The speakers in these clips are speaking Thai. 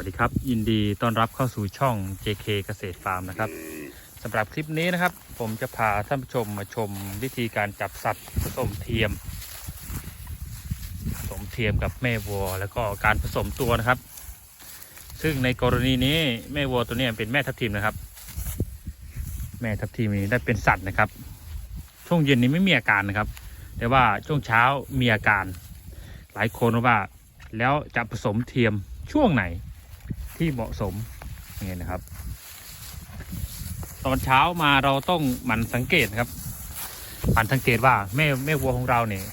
วัสดีครับ ยินดีต้อนรับเข้าสู่ช่อง JK เกษตรฟาร์มนะครับสำหรับคลิปนี้นะครับ ผมจะพาท่านผู้ชมมาชมวิธีการจับสัตว์ผสมเทียม ผสมเทียมกับแม่วัว แล้วก็การผสมตัวนะครับ ซึ่งในกรณีนี้แม่วัวตัวนี้เป็นแม่ทับทิมนะครับ แม่ทับทิมนี้ได้เป็นสัตว์นะครับ ช่วงเย็นนี้ไม่มีอาการนะครับ แต่ว่าช่วงเช้ามีอาการ หลายคนว่าแล้วจะผสมเทียมช่วงไหน ที่เหมาะสมนี่นะครับ ตอนเช้ามาเราต้องหมั่นสังเกตนะครับหมั่นสังเกตว่าแม่แม่วัวของเราเนี่ย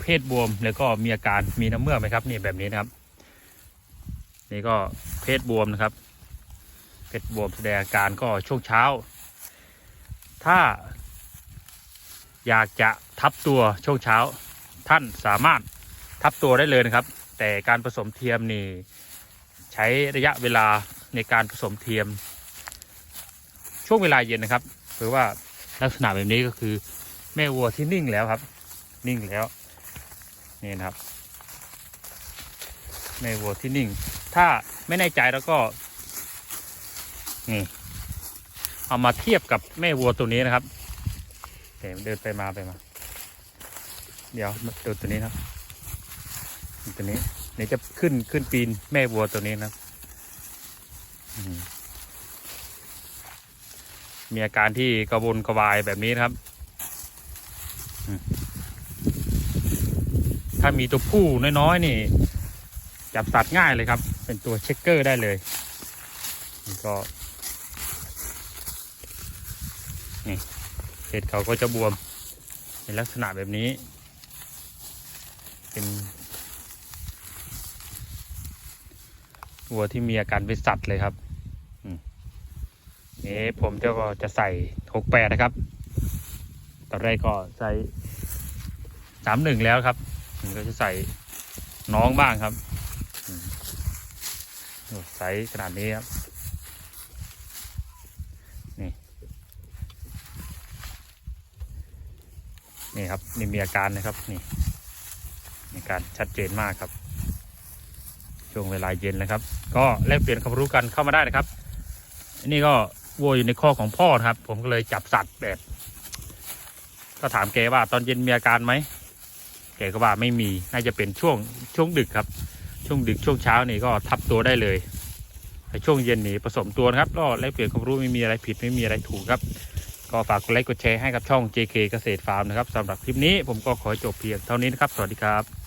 เพศบวมแล้วก็มีอาการมีน้ำเมือกไหมครับนี่แบบนี้นะครับ นี่ก็เพศบวมนะครับ เพศบวมแสดงอาการก็ช่วงเช้า ถ้า อยากจะทับตัวช่วงเช้า ท่านสามารถทับตัวได้เลยนะครับ แต่การผสมเทียมนี่ ใช้ระยะเวลาในการผสมเทียม ช่วงเวลาเย็นนะครับหรือว่าลักษณะแบบนี้ก็คือ แม่วัวที่นิ่งแล้วครับ นิ่งแล้วนี่นะครับแม่วัวที่นิ่ง ถ้าไม่แน่ใจแล้วก็นี่เอามาเทียบกับแม่วัวตัวนี้นะครับเดี๋ยวเดินไปมาไปมา เดี๋ยวดูตัวนี้นะครับตัวนี้ เดี๋ยวจะขึ้นขึ้นปีนแม่วัวตัวนี้นะมีอาการที่กระวนกระวายแบบนี้นะครับ ถ้ามีตัวผู้น้อยๆนี่ จับสัตว์ง่ายเลยครับ เป็นตัวเช็คเกอร์ได้เลยก็นี่เห็ดเขาก็จะบวมในลักษณะแบบนี้ เป็น วัวที่มีอาการเป็นสัตว์เลยครับนี่ผมจะก็จะใส่หกแปดนะครับ ตอนแรกก็ใส่สามหนึ่งแล้วครับก็จะใส่น้องบ้างครับอืมโอ้ไซส์ขนาดนี้ครับนี่นี่ครับนี่มีอาการนะครับนี่มีอาการชัดเจนมากครับ ช่วงเวลาเย็นนะครับ ก็แลกเปลี่ยนความรู้กันเข้ามาได้นะครับอันนี้ก็วัวอยู่ในข้อของพ่อครับ ผมก็เลยจับสัตว์แบบ ก็ถามแกว่าตอนเย็นมีอาการไหมแกก็ว่าไม่มีน่าจะเป็นช่วงช่วงดึกครับ ช่วงดึกช่วงเช้านี่ก็ทับตัวได้เลยแต่ช่วงเย็นนี่ผสมตัวนะครับก็แลกเปลี่ยนความรู้ไม่มีอะไรผิดไม่มีอะไรถูกครับ ก็ฝากกดไลค์กดแชร์ให้กับช่อง JK เกษตรฟาร์มนะครับสำหรับคลิปนี้ผมก็ขอจบเพียงเท่านี้นะครับ สวัสดีครับ